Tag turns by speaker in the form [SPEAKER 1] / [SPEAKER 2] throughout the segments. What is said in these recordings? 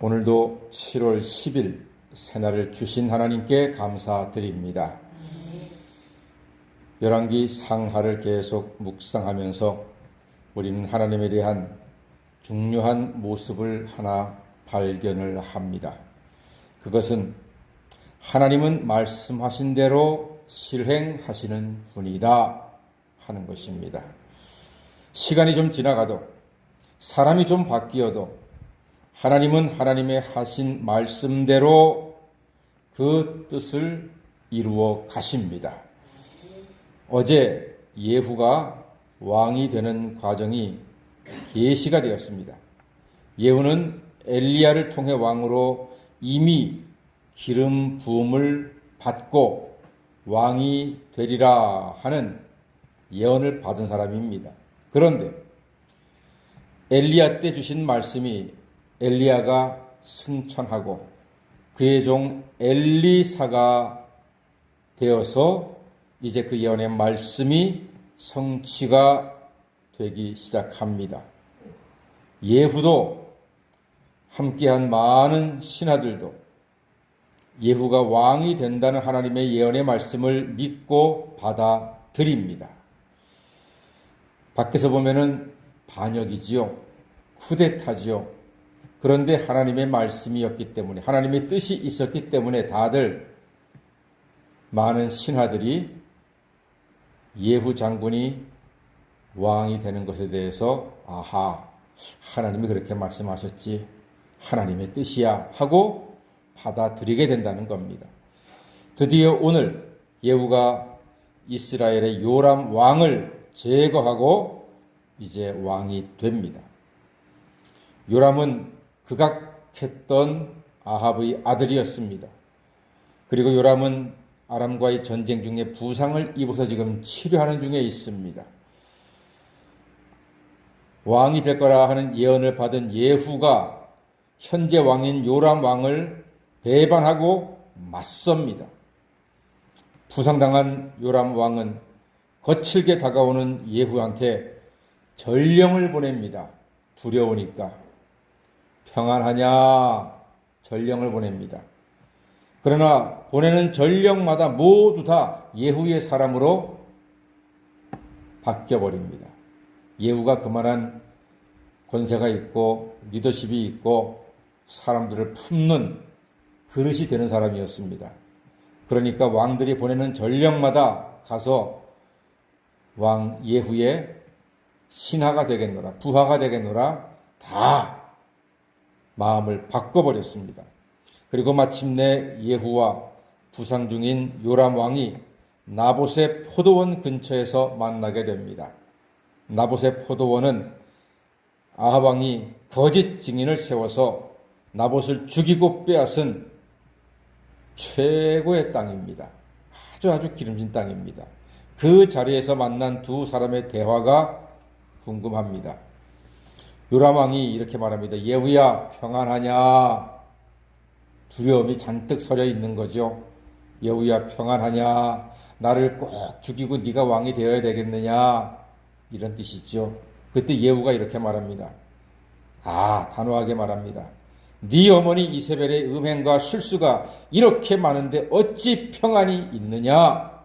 [SPEAKER 1] 오늘도 7월 10일 새날을 주신 하나님께 감사드립니다. 열왕기 상하를 계속 묵상하면서 우리는 하나님에 대한 중요한 모습을 하나 발견을 합니다. 그것은 하나님은 말씀하신 대로 실행하시는 분이다 하는 것입니다. 시간이 좀 지나가도 사람이 좀 바뀌어도 하나님은 하나님의 하신 말씀대로 그 뜻을 이루어 가십니다. 어제 예후가 왕이 되는 과정이 계시가 되었습니다. 예후는 엘리야를 통해 왕으로 이미 기름 부음을 받고 왕이 되리라 하는 예언을 받은 사람입니다. 그런데 엘리야 때 주신 말씀이 엘리야가 승천하고 그의 종 엘리사가 되어서 이제 그 예언의 말씀이 성취가 되기 시작합니다. 예후도 함께한 많은 신하들도 예후가 왕이 된다는 하나님의 예언의 말씀을 믿고 받아들입니다. 밖에서 보면은 반역이지요. 쿠데타지요. 그런데 하나님의 말씀이었기 때문에 하나님의 뜻이 있었기 때문에 다들 많은 신하들이 예후 장군이 왕이 되는 것에 대해서 아하 하나님이 그렇게 말씀하셨지 하나님의 뜻이야 하고 받아들이게 된다는 겁니다. 드디어 오늘 예후가 이스라엘의 요람 왕을 제거하고 이제 왕이 됩니다. 요람은 극악했던 아합의 아들이었습니다. 그리고 요람은 아람과의 전쟁 중에 부상을 입어서 지금 치료하는 중에 있습니다. 왕이 될 거라 하는 예언을 받은 예후가 현재 왕인 요람 왕을 배반하고 맞섭니다. 부상당한 요람 왕은 거칠게 다가오는 예후한테 전령을 보냅니다. 두려우니까. 평안하냐? 전령을 보냅니다. 그러나 보내는 전령마다 모두 다 예후의 사람으로 바뀌어 버립니다. 예후가 그만한 권세가 있고 리더십이 있고 사람들을 품는 그릇이 되는 사람이었습니다. 그러니까 왕들이 보내는 전령마다 가서 왕 예후의 신하가 되겠노라, 부하가 되겠노라, 다 마음을 바꿔버렸습니다. 그리고 마침내 예후와 부상 중인 요람 왕이 나봇의 포도원 근처에서 만나게 됩니다. 나봇의 포도원은 아합 왕이 거짓 증인을 세워서 나봇을 죽이고 빼앗은 최고의 땅입니다. 아주 아주 기름진 땅입니다. 그 자리에서 만난 두 사람의 대화가 궁금합니다. 요람 왕이 이렇게 말합니다. 예후야 평안하냐? 두려움이 잔뜩 서려 있는 거죠. 예후야 평안하냐? 나를 꼭 죽이고 네가 왕이 되어야 되겠느냐? 이런 뜻이죠. 그때 예후가 이렇게 말합니다. 아, 단호하게 말합니다. 네 어머니 이세벨의 음행과 실수가 이렇게 많은데 어찌 평안이 있느냐?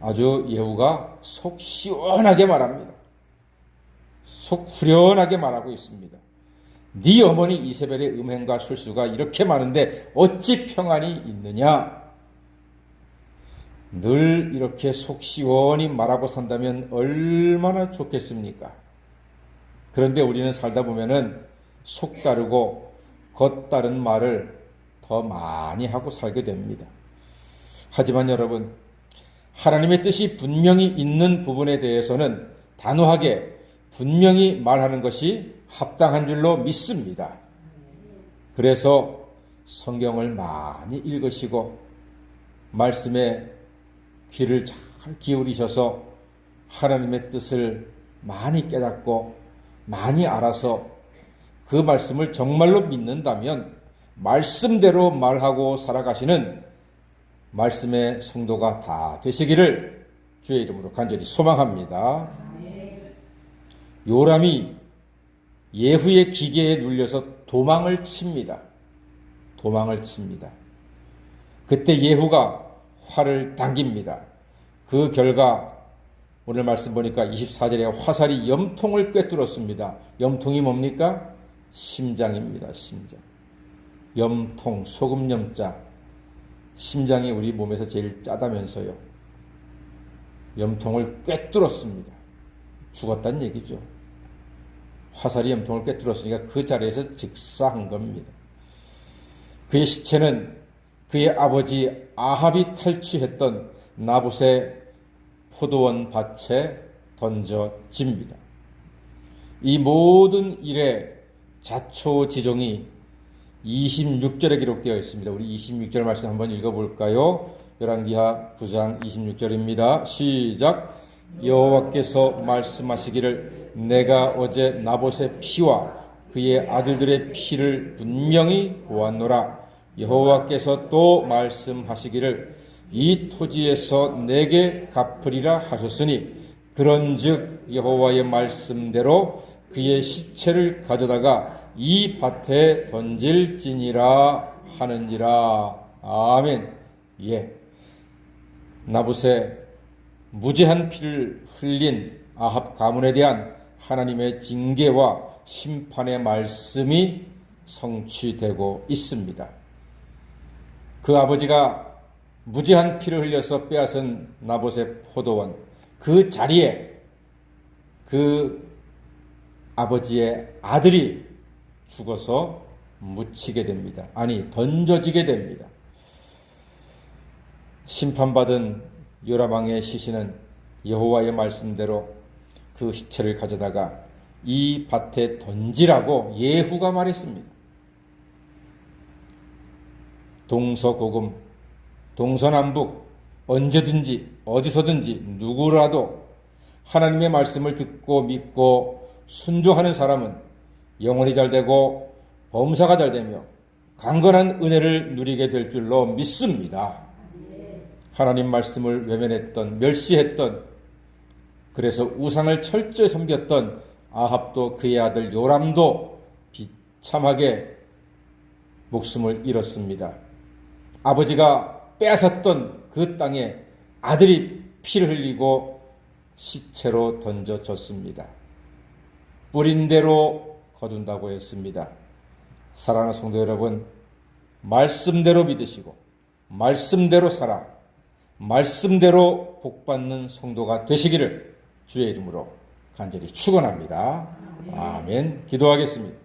[SPEAKER 1] 아주 예후가 속 시원하게 말합니다. 속 후련하게 말하고 있습니다. 네 어머니 이세벨의 음행과 실수가 이렇게 많은데 어찌 평안이 있느냐? 늘 이렇게 속 시원히 말하고 산다면 얼마나 좋겠습니까? 그런데 우리는 살다 보면은 속 다르고 겉 다른 말을 더 많이 하고 살게 됩니다. 하지만 여러분, 하나님의 뜻이 분명히 있는 부분에 대해서는 단호하게 분명히 말하는 것이 합당한 줄로 믿습니다. 그래서 성경을 많이 읽으시고 말씀에 귀를 잘 기울이셔서 하나님의 뜻을 많이 깨닫고 많이 알아서 그 말씀을 정말로 믿는다면 말씀대로 말하고 살아가시는 말씀의 성도가 다 되시기를 주의 이름으로 간절히 소망합니다. 요람이 예후의 기계에 눌려서 도망을 칩니다. 도망을 칩니다. 그때 예후가 활을 당깁니다. 그 결과 오늘 말씀 보니까 24절에 화살이 염통을 꿰뚫었습니다. 염통이 뭡니까? 심장입니다. 심장. 염통, 소금 염자. 심장이 우리 몸에서 제일 짜다면서요. 염통을 꿰뚫었습니다. 죽었다는 얘기죠. 화살이 염통을 꿰뚫었으니까 그 자리에서 즉사한 겁니다. 그의 시체는 그의 아버지 아합이 탈취했던 나봇의 포도원 밭에 던져집니다. 이 모든 일의 자초지종이 26절에 기록되어 있습니다. 우리 26절 말씀 한번 읽어볼까요? 열왕기하 9장 26절입니다. 시작. 여호와께서 말씀하시기를 내가 어제 나봇의 피와 그의 아들들의 피를 분명히 보았노라. 여호와께서 또 말씀하시기를 이 토지에서 내게 갚으리라 하셨으니 그런즉 여호와의 말씀대로 그의 시체를 가져다가 이 밭에 던질지니라 하는지라. 아멘. 예. 나붓의 무죄한 피를 흘린 아합 가문에 대한 하나님의 징계와 심판의 말씀이 성취되고 있습니다. 그 아버지가 무죄한 피를 흘려서 빼앗은 나봇의 포도원 그 자리에 그 아버지의 아들이 죽어서 묻히게 됩니다. 아니 던져지게 됩니다. 심판받은 요라방의 시신은 여호와의 말씀대로 그 시체를 가져다가 이 밭에 던지라고 예후가 말했습니다. 동서고금, 동서남북, 언제든지, 어디서든지, 누구라도 하나님의 말씀을 듣고 믿고 순종하는 사람은 영혼이 잘 되고 범사가 잘 되며 강건한 은혜를 누리게 될 줄로 믿습니다. 하나님 말씀을 외면했던, 멸시했던, 그래서 우상을 철저히 섬겼던 아합도 그의 아들 요람도 비참하게 목숨을 잃었습니다. 아버지가 빼앗았던 그 땅에 아들이 피를 흘리고 시체로 던져졌습니다. 뿌린 대로 거둔다고 했습니다. 사랑하는 성도 여러분, 말씀대로 믿으시고, 말씀대로 살아, 말씀대로 복받는 성도가 되시기를 주의 이름으로 간절히 축원합니다. 아멘. 기도하겠습니다.